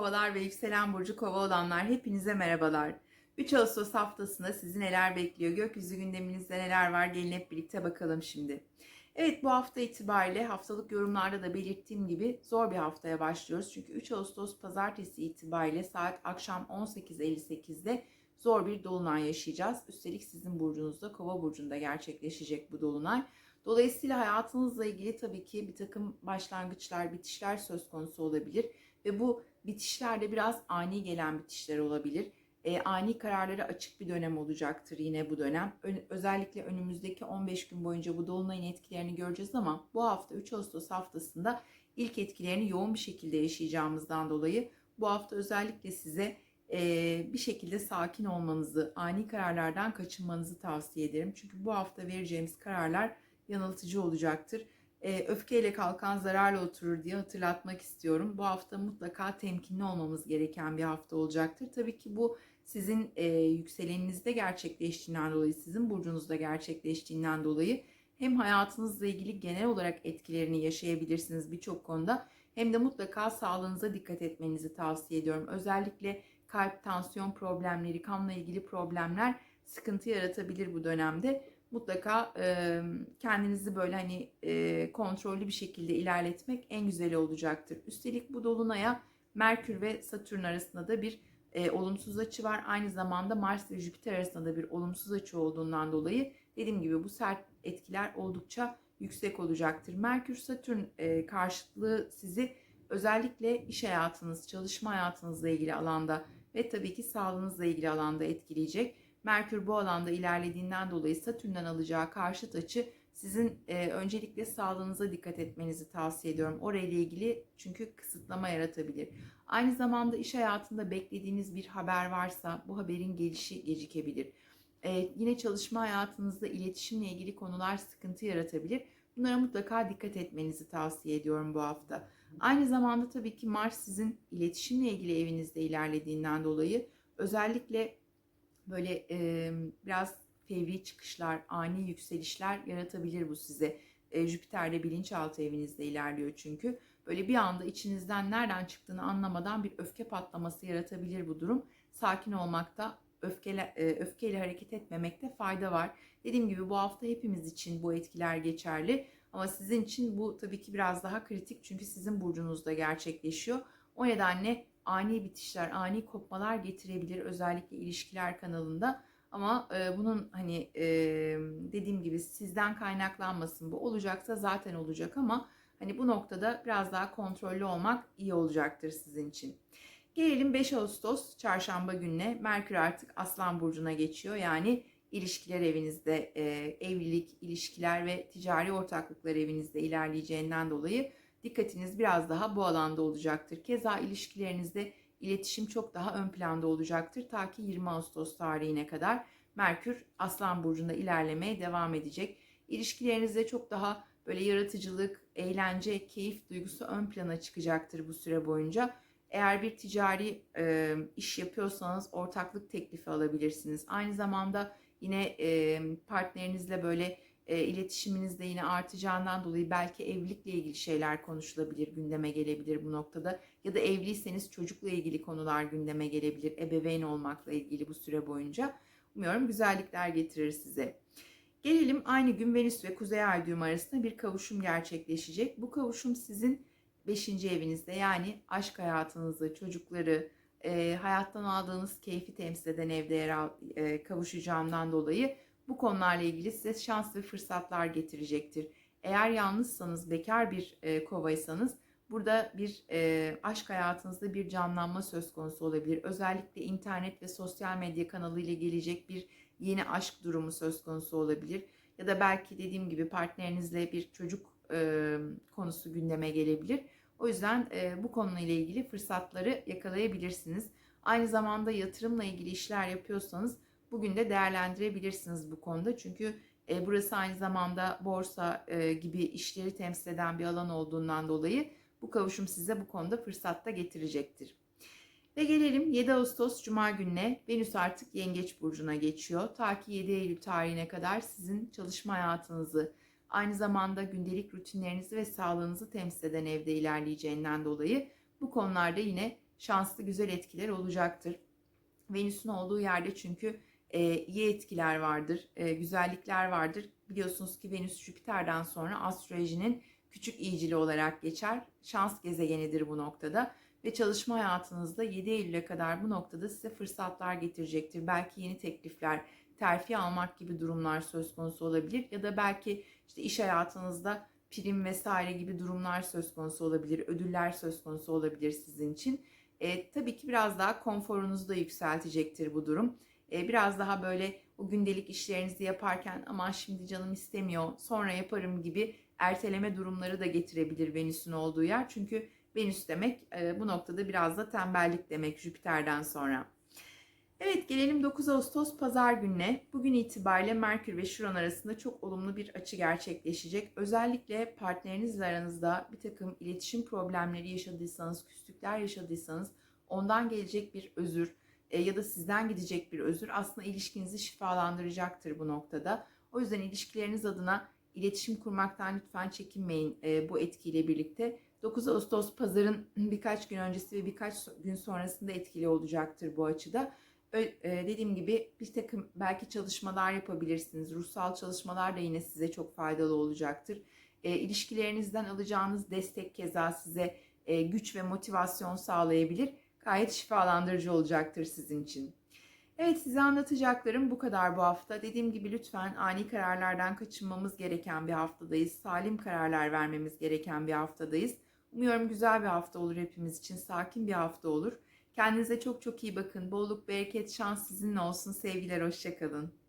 kovalar ve yükselen burcu kova olanlar hepinize merhabalar. 3 Ağustos haftasında sizi neler bekliyor? Gökyüzü gündeminizde neler var? Gelin hep birlikte bakalım şimdi. Evet bu hafta itibariyle haftalık yorumlarda da belirttiğim gibi zor bir haftaya başlıyoruz. Çünkü 3 Ağustos pazartesi itibariyle saat akşam 18.58'de zor bir dolunay yaşayacağız. Üstelik sizin burcunuzda kova burcunda gerçekleşecek bu dolunay. Dolayısıyla hayatınızla ilgili tabii ki bir takım başlangıçlar, bitişler söz konusu olabilir. Ve bu bitişlerde biraz ani gelen bitişler olabilir. E, ani kararlara açık bir dönem olacaktır yine bu dönem. Ö- özellikle önümüzdeki 15 gün boyunca bu dolunayın etkilerini göreceğiz ama bu hafta 3 Ağustos haftasında ilk etkilerini yoğun bir şekilde yaşayacağımızdan dolayı bu hafta özellikle size e, bir şekilde sakin olmanızı, ani kararlardan kaçınmanızı tavsiye ederim. Çünkü bu hafta vereceğimiz kararlar yanıltıcı olacaktır. E, öfkeyle kalkan zararla oturur diye hatırlatmak istiyorum. Bu hafta mutlaka temkinli olmamız gereken bir hafta olacaktır. Tabii ki bu sizin e, yükseleninizde gerçekleştiğinden dolayı, sizin burcunuzda gerçekleştiğinden dolayı hem hayatınızla ilgili genel olarak etkilerini yaşayabilirsiniz birçok konuda hem de mutlaka sağlığınıza dikkat etmenizi tavsiye ediyorum. Özellikle kalp, tansiyon problemleri, kanla ilgili problemler sıkıntı yaratabilir bu dönemde. Mutlaka e, kendinizi böyle hani e, kontrollü bir şekilde ilerletmek en güzeli olacaktır. Üstelik bu dolunaya Merkür ve Satürn arasında da bir e, olumsuz açı var. Aynı zamanda Mars ve Jüpiter arasında da bir olumsuz açı olduğundan dolayı dediğim gibi bu sert etkiler oldukça yüksek olacaktır. Merkür Satürn e, karşıtlığı sizi özellikle iş hayatınız, çalışma hayatınızla ilgili alanda ve tabii ki sağlığınızla ilgili alanda etkileyecek. Merkür bu alanda ilerlediğinden dolayı Satürn'den alacağı karşıt açı sizin e, öncelikle sağlığınıza dikkat etmenizi tavsiye ediyorum. Orayla ilgili çünkü kısıtlama yaratabilir. Aynı zamanda iş hayatında beklediğiniz bir haber varsa bu haberin gelişi gecikebilir. E, yine çalışma hayatınızda iletişimle ilgili konular sıkıntı yaratabilir. Bunlara mutlaka dikkat etmenizi tavsiye ediyorum bu hafta. Aynı zamanda tabii ki Mars sizin iletişimle ilgili evinizde ilerlediğinden dolayı özellikle böyle e, biraz fevri çıkışlar, ani yükselişler yaratabilir bu size. E, Jüpiter de bilinçaltı evinizde ilerliyor çünkü. Böyle bir anda içinizden nereden çıktığını anlamadan bir öfke patlaması yaratabilir bu durum. Sakin olmakta, öfkeyle, e, öfkeyle hareket etmemekte fayda var. Dediğim gibi bu hafta hepimiz için bu etkiler geçerli. Ama sizin için bu tabii ki biraz daha kritik çünkü sizin burcunuzda gerçekleşiyor. O nedenle ani bitişler, ani kopmalar getirebilir özellikle ilişkiler kanalında. Ama e, bunun hani e, dediğim gibi sizden kaynaklanmasın. Bu olacaksa zaten olacak ama hani bu noktada biraz daha kontrollü olmak iyi olacaktır sizin için. Gelelim 5 Ağustos çarşamba gününe. Merkür artık Aslan burcuna geçiyor. Yani ilişkiler evinizde, e, evlilik, ilişkiler ve ticari ortaklıklar evinizde ilerleyeceğinden dolayı dikkatiniz biraz daha bu alanda olacaktır. Keza ilişkilerinizde iletişim çok daha ön planda olacaktır. Ta ki 20 Ağustos tarihine kadar Merkür Aslan Burcu'nda ilerlemeye devam edecek. İlişkilerinizde çok daha böyle yaratıcılık, eğlence, keyif duygusu ön plana çıkacaktır bu süre boyunca. Eğer bir ticari e, iş yapıyorsanız ortaklık teklifi alabilirsiniz. Aynı zamanda yine e, partnerinizle böyle e, iletişiminiz de yine artacağından dolayı belki evlilikle ilgili şeyler konuşulabilir, gündeme gelebilir bu noktada. Ya da evliyseniz çocukla ilgili konular gündeme gelebilir, ebeveyn olmakla ilgili bu süre boyunca. Umuyorum güzellikler getirir size. Gelelim aynı gün Venüs ve Kuzey Ay düğümü arasında bir kavuşum gerçekleşecek. Bu kavuşum sizin 5. evinizde yani aşk hayatınızı, çocukları, e, hayattan aldığınız keyfi temsil eden evde yer e, kavuşacağından dolayı bu konularla ilgili size şans ve fırsatlar getirecektir. Eğer yalnızsanız, bekar bir e, kovaysanız burada bir e, aşk hayatınızda bir canlanma söz konusu olabilir. Özellikle internet ve sosyal medya kanalıyla gelecek bir yeni aşk durumu söz konusu olabilir. Ya da belki dediğim gibi partnerinizle bir çocuk e, konusu gündeme gelebilir. O yüzden e, bu konuyla ilgili fırsatları yakalayabilirsiniz. Aynı zamanda yatırımla ilgili işler yapıyorsanız bugün de değerlendirebilirsiniz bu konuda. Çünkü e, burası aynı zamanda borsa e, gibi işleri temsil eden bir alan olduğundan dolayı bu kavuşum size bu konuda fırsat da getirecektir. Ve gelelim 7 Ağustos Cuma gününe Venüs artık Yengeç Burcu'na geçiyor. Ta ki 7 Eylül tarihine kadar sizin çalışma hayatınızı, aynı zamanda gündelik rutinlerinizi ve sağlığınızı temsil eden evde ilerleyeceğinden dolayı bu konularda yine şanslı güzel etkiler olacaktır. Venüs'ün olduğu yerde çünkü iyi etkiler vardır, e, güzellikler vardır. Biliyorsunuz ki Venüs Jüpiter'den sonra astrolojinin küçük iyicili olarak geçer. Şans gezegenidir bu noktada ve çalışma hayatınızda 7 Eylül'e kadar bu noktada size fırsatlar getirecektir. Belki yeni teklifler, terfi almak gibi durumlar söz konusu olabilir ya da belki işte iş hayatınızda prim vesaire gibi durumlar söz konusu olabilir, ödüller söz konusu olabilir sizin için. E, tabii ki biraz daha konforunuzu da yükseltecektir bu durum. E, biraz daha böyle o gündelik işlerinizi yaparken ama şimdi canım istemiyor sonra yaparım gibi erteleme durumları da getirebilir Venüs'ün olduğu yer. Çünkü Venüs demek e, bu noktada biraz da tembellik demek Jüpiter'den sonra. Evet gelelim 9 Ağustos pazar gününe. Bugün itibariyle Merkür ve Şuran arasında çok olumlu bir açı gerçekleşecek. Özellikle partnerinizle aranızda bir takım iletişim problemleri yaşadıysanız, küslükler yaşadıysanız ondan gelecek bir özür e, ya da sizden gidecek bir özür aslında ilişkinizi şifalandıracaktır bu noktada. O yüzden ilişkileriniz adına iletişim kurmaktan lütfen çekinmeyin e, bu etkiyle birlikte. 9 Ağustos pazarın birkaç gün öncesi ve birkaç gün sonrasında etkili olacaktır bu açıda. E, dediğim gibi bir takım belki çalışmalar yapabilirsiniz. Ruhsal çalışmalar da yine size çok faydalı olacaktır. E, ilişkilerinizden alacağınız destek keza size güç ve motivasyon sağlayabilir. Gayet şifalandırıcı olacaktır sizin için. Evet size anlatacaklarım bu kadar bu hafta. Dediğim gibi lütfen ani kararlardan kaçınmamız gereken bir haftadayız. Salim kararlar vermemiz gereken bir haftadayız. Umuyorum güzel bir hafta olur hepimiz için. Sakin bir hafta olur. Kendinize çok çok iyi bakın. Bolluk, bereket, şans sizinle olsun. Sevgiler, hoşçakalın.